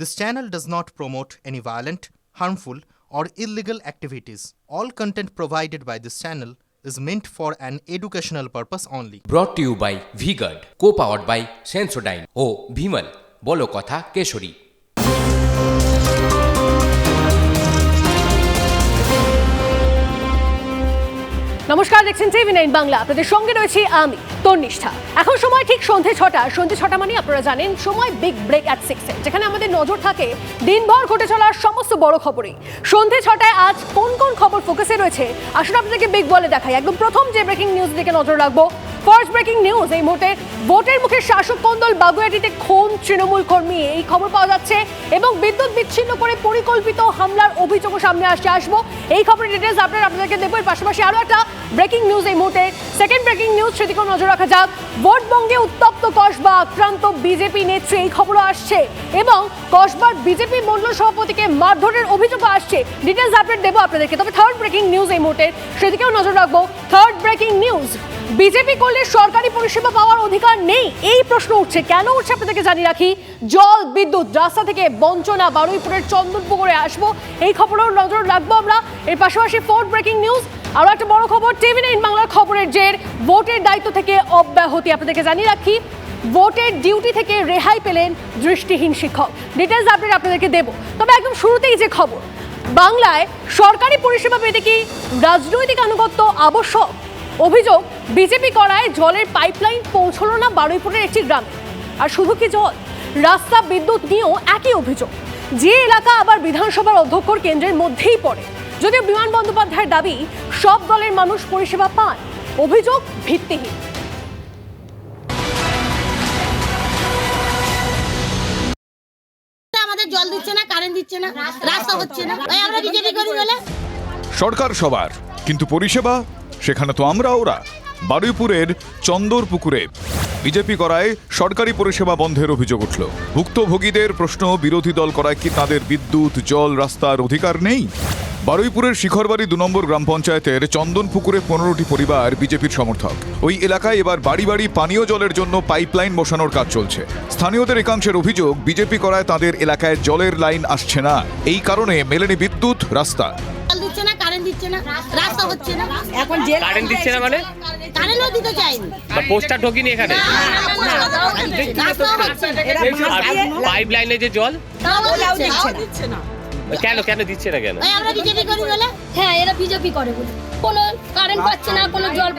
This channel does not promote any violent, harmful, or illegal activities. All content provided by this channel is meant for an educational purpose only. Brought to you by co powered by Sensodyne ও ভিমল বলো কথা কেশরী নমস্কার দেখছেন TV nine Bangla আপনাদের সঙ্গে রয়েছি আমি তন্নিষ্ঠা এখন সময় ঠিক সন্ধে ছটা। সন্ধে ছটা মানে আপনারা জানেন, সময় বিগ ব্রেক অ্যাট সিক্সে যেখানে আমাদের নজর থাকে দিনভর ঘটে চলার সমস্ত বড় খবরে সন্ধে ছটায় আজ কোন কোন খবর ফোকাসে রয়েছে? আসলে আপনাদেরকে বিগ বলে দেখাই। একদম প্রথম যে ব্রেকিং নিউজ দিকে নজর রাখব ফার্স্ট ব্রেকিং নিউজ এই মুহূর্তে ভোটের মুখে শাসক কন্দল বাগুয়াটিতে খুন তৃণমূল কর্মী। এই খবর পাওয়া যাচ্ছে এবং বিদ্যুৎ বিচ্ছিন্ন করে পরিকল্পিত হামলার অভিযোগও সামনে আসছে। আসব এই খবরের ডিটেলস আপনারা আপনাদেরকে দেবো এর পাশাপাশি আরও একটা ব্রেকিং নিউজ এই মুহূর্তে। সেকেন্ড ব্রেকিং নিউজ সেদিকেও নজর রাখা যাক। ভোট ভোটবঙ্গে উত্তপ্ত কসবা আক্রান্ত বিজেপি নেত্রী, এই খবরও আসছে। এবং কসবার বিজেপি মন্ডল সভাপতিকে মারধরের অভিযোগ আসছে। ডিটেলস আপডেট দেবো আপনাদেরকে। তবে থার্ড ব্রেকিং নিউজ এই মুহূর্তে, সেদিকেও নজর রাখব। থার্ড ব্রেকিং নিউজ বিজেপি করলে সরকারি পরিষেবা পাওয়ার অধিকার নেই। এই প্রশ্ন উঠছে। কেন উঠছে আপনাদেরকে জানিয়ে রাখি? জল, বিদ্যুৎ, রাস্তা থেকে বঞ্চনা, বারুইপুরের চন্দনপুকুরে আসব। এই খবরেও নজর রাখব আমরা। এর পাশাপাশি ফোর্থ ব্রেকিং নিউজ আরও একটা বড় খবর। টিভি নাইন বাংলার খবরের জের। ভোটের দায়িত্ব থেকে অব্যাহতি আপনাদেরকে জানিয়ে রাখি। ভোটের ডিউটি থেকে রেহাই পেলেন দৃষ্টিহীন শিক্ষক। ডিটেলস আপডেট আপনাদেরকে দেবো। তবে একদম শুরুতেই যে খবর। বাংলায় সরকারি পরিষেবা পেতে কি রাজনৈতিক আনুগত্য আবশ্যক? অভিযোগ বিজেপি করায় জলের পাইপলাইন পৌঁছলো না বারুইপুরের একটি গ্রামে। আর শুধু কি জল? রাস্তা বিদ্যুৎ নিয়েও একই অভিযোগ। যে এলাকা আবার বিধানসভার অধ্যক্ষর কেন্দ্রের মধ্যেই পড়ে। যদিও বিমান বন্দ্যোপাধ্যায়ের দাবি সব দলের মানুষ পরিষেবা পান। অভিযোগ ভিত্তিহীন। আমাদের জল দিচ্ছে না কারেন্ট দিচ্ছে না রাস্তা হচ্ছে না। আমরা বিজেপি করি বলে। সরকার সবার কিন্তু পরিষেবা সেখানে তো আমরা ওরা। বারুইপুরের চন্দর পুকুরে বিজেপি করায় সরকারি পরিষেবা বন্ধের অভিযোগ উঠল। ভুক্তভোগীদের প্রশ্ন, বিরোধী দল করায় কি তাদের বিদ্যুৎ, জল, রাস্তার অধিকার নেই? বারুইপুরের শিখরবাড়ি দু নম্বর গ্রাম পঞ্চায়েতের চন্দন পুকুরে পনেরোটি পরিবার বিজেপির সমর্থক। ওই এলাকায় এবার বাড়ি বাড়ি পানীয় জলের জন্য পাইপলাইন বসানোর কাজ চলছে। স্থানীয়দের একাংশের অভিযোগ, বিজেপি করায় তাদের এলাকায় জলের লাইন আসছে না। এই কারণে মেলেনি বিদ্যুৎ, রাস্তা। দিচ্ছে না রাস্তা হচ্ছে না। এখন যে কারেন্ট দিচ্ছে না মানে? কারেন্টও দিতে চাইনি। বা পোস্টার ঢোকিনি এখানে? পাইপ লাইনে যে জল? তাও দিচ্ছে না। কেন কেন দিচ্ছে না কেন? আমরা বিজেপি করি বলে? হ্যাঁ এরা বিজেপি করে বলে। কোনো কারেন্ট পাচ্ছে না কোনো জল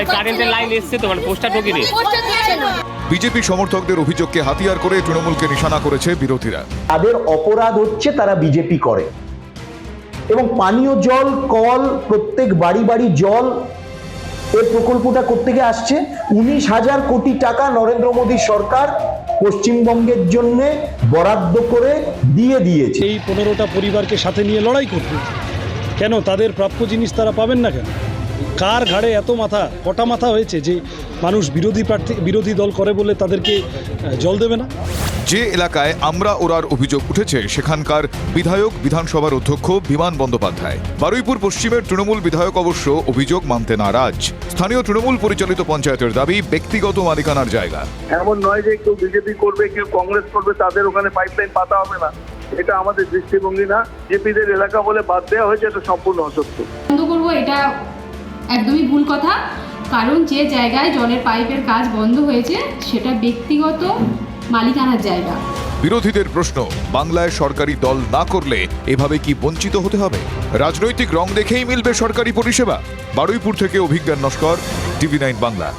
এই কারেন্টের লাইন এসছে তো মানে পোস্টার ঢোকিনি? পোস্টার দিচ্ছে না। বিজেপি সমর্থকদের অভিযোগকে হাতিয়ার করে তৃণমূলকে নিশানা করেছে বিরোধীরা। তাদের অপরাধ হচ্ছে তারা বিজেপি করে। এবং পানীয় জল, কল, প্রত্যেক বাড়ি বাড়ি জল এই প্রকল্পটা কোত্থেকে আসছে। উনিশ হাজার কোটি টাকা নরেন্দ্র মোদী সরকার পশ্চিমবঙ্গের জন্য বরাদ্দ করে দিয়ে দিয়েছে। এই পনেরোটা পরিবারকে সাথে নিয়ে লড়াই করতে কেন? তাদের প্রাপ্য জিনিস তারা পাবেন না কেন? কার ঘাড়ে এত মাথা, কটা মাথা হয়েছে যে মানুষ বিরোধী প্রার্থী, বিরোধী দল করে বলে তাদেরকে জল দেবে না? যে এলাকায় আমরা ওরার অভিযোগ উঠেছে সেখানকার বিধায়ক বিধানসভার অধ্যক্ষ বিমান বন্দ্যোপাধ্যায়। বারুইপুর পশ্চিমের তৃণমূল বিধায়ক অবশ্য অভিযোগ মানতে নারাজ। স্থানীয় তৃণমূল পরিচালিত পঞ্চায়েতের দাবি ব্যক্তিগত মালিকানার জায়গা। এমন নয় যে কেউ বিজেপি করবে কেউ কংগ্রেস করবে তাদের ওখানে পাইপলাইন পাতা হবে না। এটা আমাদের দৃষ্টিভঙ্গি না। জেপিদের এলাকা বলে বাদ দেওয়া হয়েছে এটা সম্পূর্ণ অসত্য। বন্ধ করব এটা একদমই ভুল কথা। কারণ যে জায়গায় জলের পাইপের কাজ বন্ধ হয়েছে সেটা ব্যক্তিগত মালিকানার জায়গা। বিরোধীদের প্রশ্ন বাংলায় সরকারি দল না করলে এভাবে কি বঞ্চিত হতে হবে? রাজনৈতিক রং দেখেই মিলবে সরকারি পরিষেবা। বারুইপুর থেকে অভিজ্ঞান নস্কর টিভি নাইন বাংলা।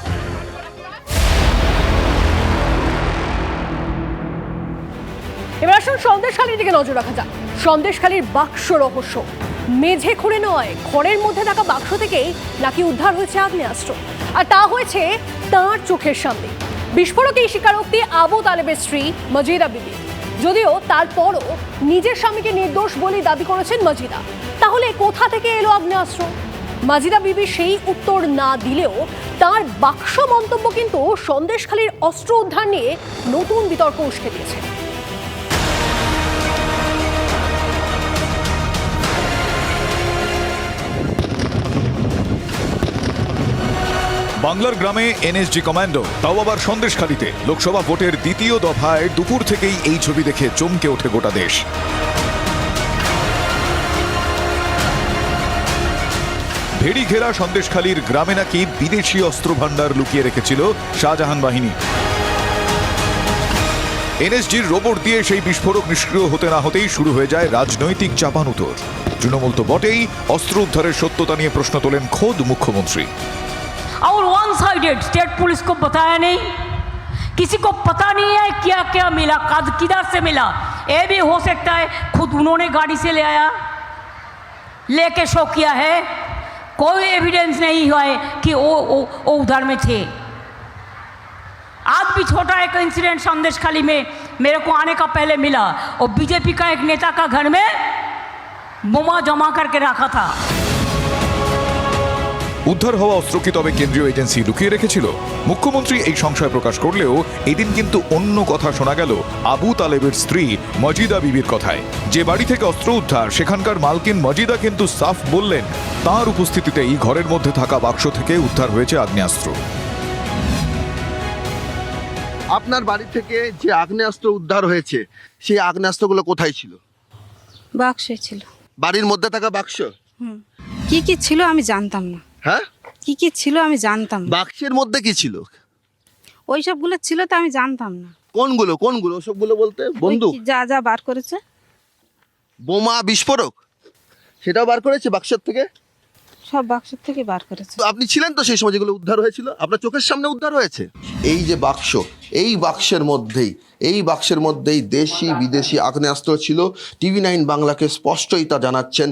এবার আসুন সন্দেশখালির দিকে নজর রাখা যাক। সন্দেশখালির বাক্স রহস্য। মেঝে খুঁড়ে নয় ঘরের মধ্যে থাকা বাক্স থেকেই নাকি উদ্ধার হয়েছে আগ্নেয়াস্ত্র। আর তা হয়েছে তার চোখের সামনে। বিস্ফোরক স্বীকারোক্তি আবু তালেবের স্ত্রী মজিদা বিবি। যদিও তারপরও নিজের স্বামীকে নির্দোষ বলে দাবি করেছেন মজিদা। তাহলে কোথা থেকে এলো আগ্নেয়াস্ত্র? মাজিদা বিবি সেই উত্তর না দিলেও তার বাক্স মন্তব্য কিন্তু সন্দেশখালীর অস্ত্র উদ্ধার নিয়ে নতুন বিতর্ক উস্কে দিয়েছে। বাংলার গ্রামে এনএসজি কমান্ডো, তাও আবার সন্দেশখালিতে। লোকসভা ভোটের দ্বিতীয় দফায় দুপুর থেকেই এই ছবি দেখে চমকে ওঠে গোটা দেশ। ভেড়ি ঘেরা সন্দেশখালীর গ্রামে নাকি বিদেশি অস্ত্র ভাণ্ডার লুকিয়ে রেখেছিল শাহজাহান বাহিনী। এনএসজির রোবট দিয়ে সেই বিস্ফোরক নিষ্ক্রিয় হতে না হতেই শুরু হয়ে যায় রাজনৈতিক চাপানুতর। তৃণমূল তো বটেই অস্ত্র উদ্ধারের সত্যতা নিয়ে প্রশ্ন তোলেন খোদ মুখ্যমন্ত্রী। साइडेड। स्टेट पुलिस को बताया नहीं। किसी को पता नहीं है क्या क्या मिला कद किधर से मिला। ये भी हो सकता है खुद उन्होंने गाड़ी से ले आया लेके शो किया है। कोई एविडेंस नहीं हुआ है कि वो वो, वो उधर में थे। आज भी छोटा एक इंसिडेंट संदेश खाली में मेरे को आने का पहले मिला। और बीजेपी का एक नेता का घर में बोमा जमा करके रखा था। উদ্ধার হওয়া অস্ত্র কি তবে কেন্দ্রীয় এজেন্সি লুকিয়ে রেখেছিল। মুখ্যমন্ত্রী এই সংশয় প্রকাশ করলেও এদিন কিন্তু অন্য কথা শোনা গেল আবু তালেবের স্ত্রী মজিদা বিবির কথায়। যে বাড়ি থেকে অস্ত্র উদ্ধার সেখানকার মালকিন মজিদা কিন্তু সাফ বললেন তার উপস্থিতিতেই ঘরের মধ্যে থাকা বাক্স থেকে উদ্ধার হয়েছে আগ্নেয়াস্ত্র। আপনার বাড়ি থেকে যে আগ্নেয়াস্ত্র উদ্ধার হয়েছে সেই আগ্নেয়াস্ত্রগুলো কোথায় ছিল? বাক্সে ছিল। বাড়ির মধ্যে থাকা বাক্স? কি কি ছিল আমি জানতাম না। হ্যাঁ? কি কি ছিল আমি জানতাম না। বাক্সের মধ্যে কি ছিল? ওই সবগুলো ছিল তো আমি জানতাম না। কোনগুলো কোনগুলো? সবগুলো বলতে ওই বন্দুক? কি যা যা বার করেছে? বোমা বিস্ফোরক? সেটাও বার করেছে বাক্সের থেকে? সব বাক্সের থেকে বার করেছে। আপনি ছিলেন তো সেই সময় যেগুলো উদ্ধার হয়েছিল? আপনার চোখের সামনে উদ্ধার হয়েছে? এই যে বাক্স এই বাক্সের মধ্যেই এই বাক্সের মধ্যেই দেশি বিদেশি আগ্নেয়াস্ত্র ছিল। টিভি নাইন বাংলাকে স্পষ্টই তা জানাচ্ছেন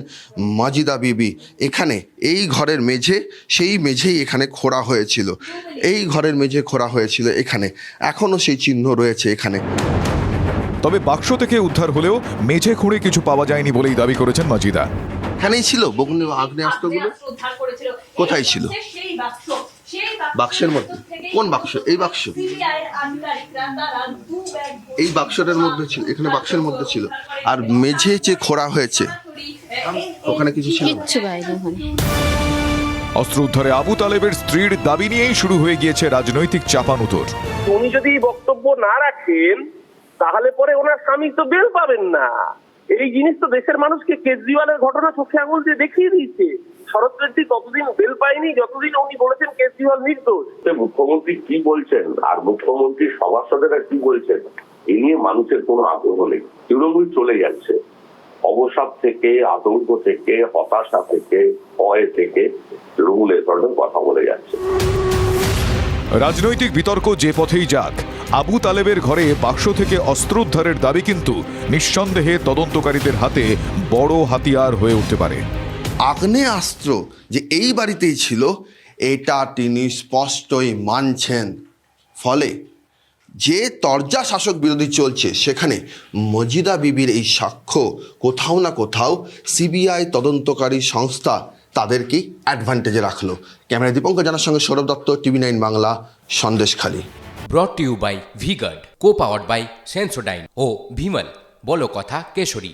মাজিদা বিবি। এখানে এই ঘরের মেঝে সেই মেঝেই এখানে খোঁড়া হয়েছিল। এই ঘরের মেঝে খোঁড়া হয়েছিল এখানে। এখনও সেই চিহ্ন রয়েছে এখানে। তবে বাক্স থেকে উদ্ধার হলেও মেঝে খুঁড়ে কিছু পাওয়া যায়নি বলেই দাবি করেছেন মজিদা। এখানেই ছিল? বগ্নি আগ্নেয়াস্ত্রগুলো? কোথায় ছিল? বাক্সের মধ্যে কোন বাক্স? এই বাক্স। এই বাক্সটার মধ্যে ছিল এখানে বাক্সের মধ্যে ছিল। আর মেঝে যে খোঁড়া হয়েছে ওখানে কিছু ছিল অস্ত্র উদ্ধারে আবু তালেবের স্ত্রীর দাবি নিয়েই শুরু হয়ে গিয়েছে রাজনৈতিক চাপানুতর। উনি যদি বক্তব্য না রাখেন তাহলে পরে ওনার স্বামী তো বেল পাবেন না। এই জিনিস তো দেশের মানুষকে কেজরিওয়ালের ঘটনা চোখে আঙুল দিয়ে দেখিয়ে দিয়েছে। শরৎ রেড্ডি ততদিন বেল পায়নি যতদিন উনি বলেছেন কেজরিওয়াল নির্দোষ। মুখ্যমন্ত্রী কি বলছেন? আর মুখ্যমন্ত্রী সভাসদেরা কি বলছেন? এ নিয়ে মানুষের কোনো আগ্রহ নেই। তৃণমূল চলে যাচ্ছে। অবসাদ থেকে আতঙ্ক থেকে হতাশা থেকে ভয় থেকে তৃণমূল এ ধরনের কথা বলে যাচ্ছে। রাজনৈতিক বিতর্ক যে পথেই যাক আবু তালেবের ঘরে বাক্স থেকে অস্ত্র উদ্ধারের দাবি কিন্তু নিঃসন্দেহে তদন্তকারীদের হাতে বড় হাতিয়ার হয়ে উঠতে পারে। আগ্নেয়াস্ত্র যে এই বাড়িতেই ছিল, এটা তিনি স্পষ্টই মানছেন। ফলে যে তরজা শাসক বিরোধী চলছে, সেখানে মজিদা বিবির এই সাক্ষ্য কোথাও না কোথাও সিবিআই তদন্তকারী সংস্থা তাদেরকেই অ্যাডভান্টেজে রাখল। ক্যামেরা দীপঙ্কর জানার সঙ্গে Sourav Dutta, TV nine Bangla, Sandeshkhali. Brought you by V-Guard co powered by Sensodyne ও ভিমল, বলো কথা কেশরী।